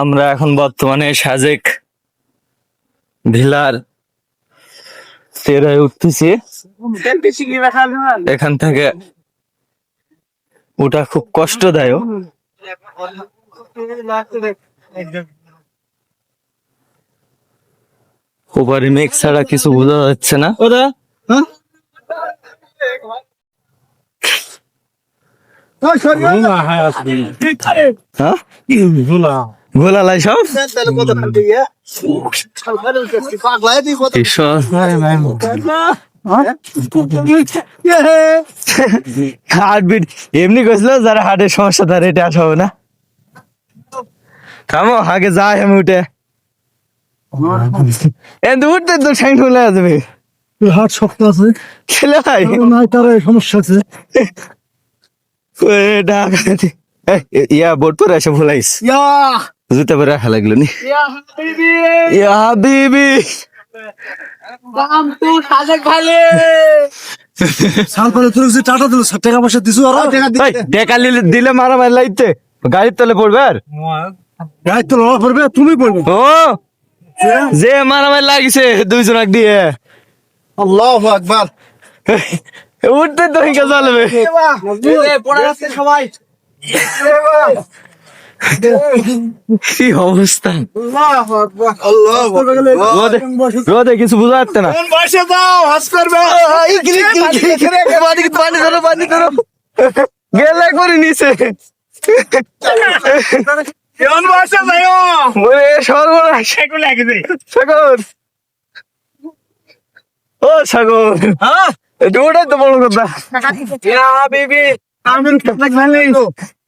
আমরা এখন বর্তমানে সাজেক ভিলার তেরায় উঠতেছি। এখান থেকে ওটা খুব কষ্টদায়ক। ওপারে মেঘ ছাড়া কিছু বোঝা যাচ্ছে না। ওরা হ্যাঁ? ভোলা লাই সব? হার্টবিট এমনি কইছিল যারা হার্টের সমস্যা তার এটা আসা হবে না। থামো আগে যাই আমি উঠে উঠতে তো ঠ্যাং ঠুলে আসবে। হাট শক্ত আছে? ভাই। তার সমস্যা আছে? ইয়া বোর্ড পরে এসে ভুলাইস। জুতা পরে রাখা লাগল নি ইয়া হাবিবি সাল পরে তোর যে টাটা দিল টাকা পয়সা দিছু আর টাকা দিলে- দিলে মারা মারি লাইতে গাড়ির তলে পড়বে আর গায়ে তো লড়া পড়বে তুমি পড়বে ও যে মারামারি লাগিছে দুইজন এক দিয়ে আল্লাহ আকবার উঠতে তো হিংসা চলবে কি অবস্থা? রোদে কিছু বোঝা যাচ্ছে না। গেলে করে সাগর। ও সাগর। হ্যাঁ? তো বড় কথা। আমি কেটে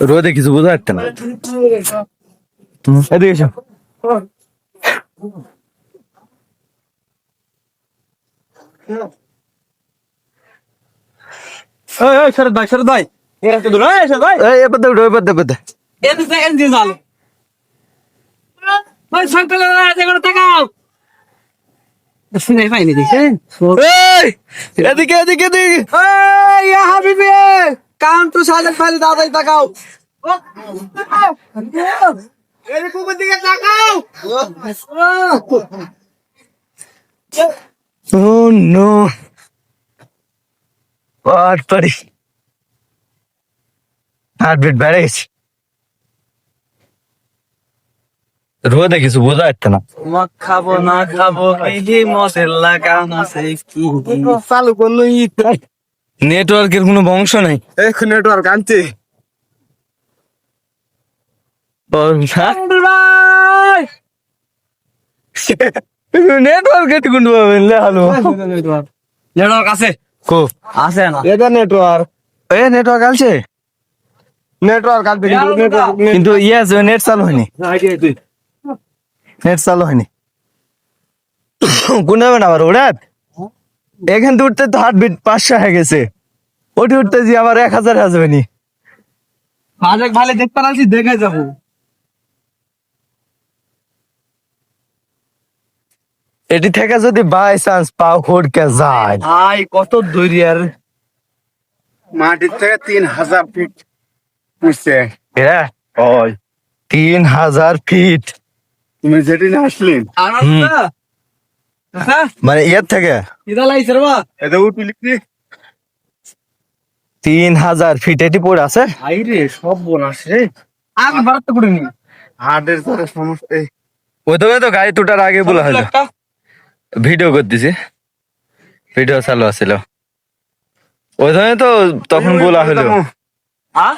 রোদে কিছু বোঝা যাচ্ছে না। এদিকে এসো। শরৎ ভাই শরৎ ভাই। এরা তো দূর। এই শরৎ ভাই। এবার দে এবার দে এবার দে এদিকে এদিকে ওই সংকল এদিকে তাকাও। শুনে পাইনি দেখেন এই এদিকে এদিকে এদিকে। এই ইয়া হাবিবি কাম তো সাজেক ফাইলে দাদাই তাকাও। কোন দিকে তাকাও। ও নো। পারি হার্টবিট বেড়ে গেছে। রোদে কিছু বোঝা যাচ্ছে না। মদ খাব না খাব এই মদের লাগান আছে কি? চালু করল নেটওয়ার্কের কোনো বংশ নাই। এখন নেটওয়ার্ক আনছে। নেটওয়ার্ক এটি কোন হ্যালো। নেটওয়ার্ক আছে। কো? আছে না। এটা নেটওয়ার্ক এ নেটওয়ার্ক আছে নেটওয়ার্ক আনতে কিন্তু ইয়েস নেট চালু হয়নি। নেট চালু হয়নি। আবার ওড়াত এখান থেকে উঠতে তো হার্ট বিট পাঁচশো হয়ে গেছে। ওটি উঠতে যে আমার এক হাজার আসবে নি। মাঝে ভালো দেখতে পাচ্ছি দেখে যাব। এটি থেকে যদি বাই চান্স পাও হড়কে যায়। ভাই কত দূরিয়ার মাটির থেকে তিন হাজার ফিট উঠছে হ্যাঁ ওই। তিন হাজার ফিট তুমি যেটি না আসলেন মানে এর থেকে? ইদা লাইছে রে বা এটা উঠি লিখছি। তিন হাজার ফিট এটি পড়ে আছে। আই রে সব বোনাস রে আগে বাড়াতে করে নি হার্টের ধরে সমস্যা এই প্রথমে তো গাড়ি তোটার আগে বলা হলো। ভিডিও করতেছি। ভিডিও চালু আছিল। প্রথমে তো তখন বলা হলো। হ্যাঁ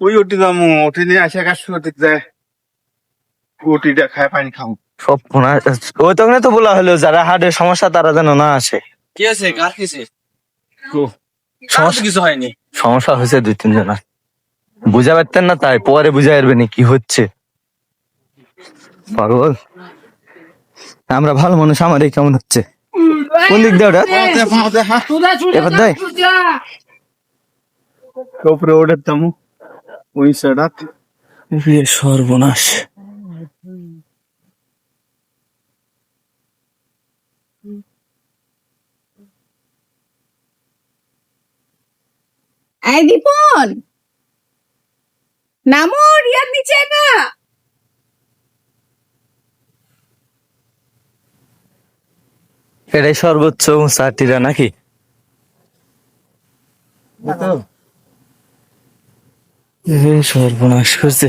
ওই ওটি দাম ওটি নিয়ে আসে কাজ করতে যায়। ওটিটা খায় পানি খাও। সব ওই তখন তো বলা হলো যারা হার্টের সমস্যা তারা যেন না আসে। কি আছে কার কিছে সমস্যা কিছু হয়নি? সমস্যা হয়েছে দুই তিন জনের বুঝা পারতেন না তাই পরে বুঝা পারবে না কি হচ্ছে। পাগল। আমরা ভালো মানুষ আমার এই কেমন হচ্ছে? কোন দিক দিয়ে ওটা? এবার দেয়। ওটার দাম। ওই সর্বনাশ। আই দীপন নামো রিয়ার নিচে না! এটাই সর্বোচ্চ সাটিরা নাকি? সর্বনাশ করছে।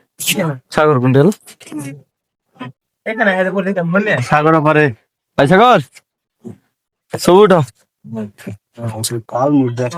সাগর কুণ্ডল সাগর পারে ভাই সাগর সবুঠ কাল মুখ দেখ।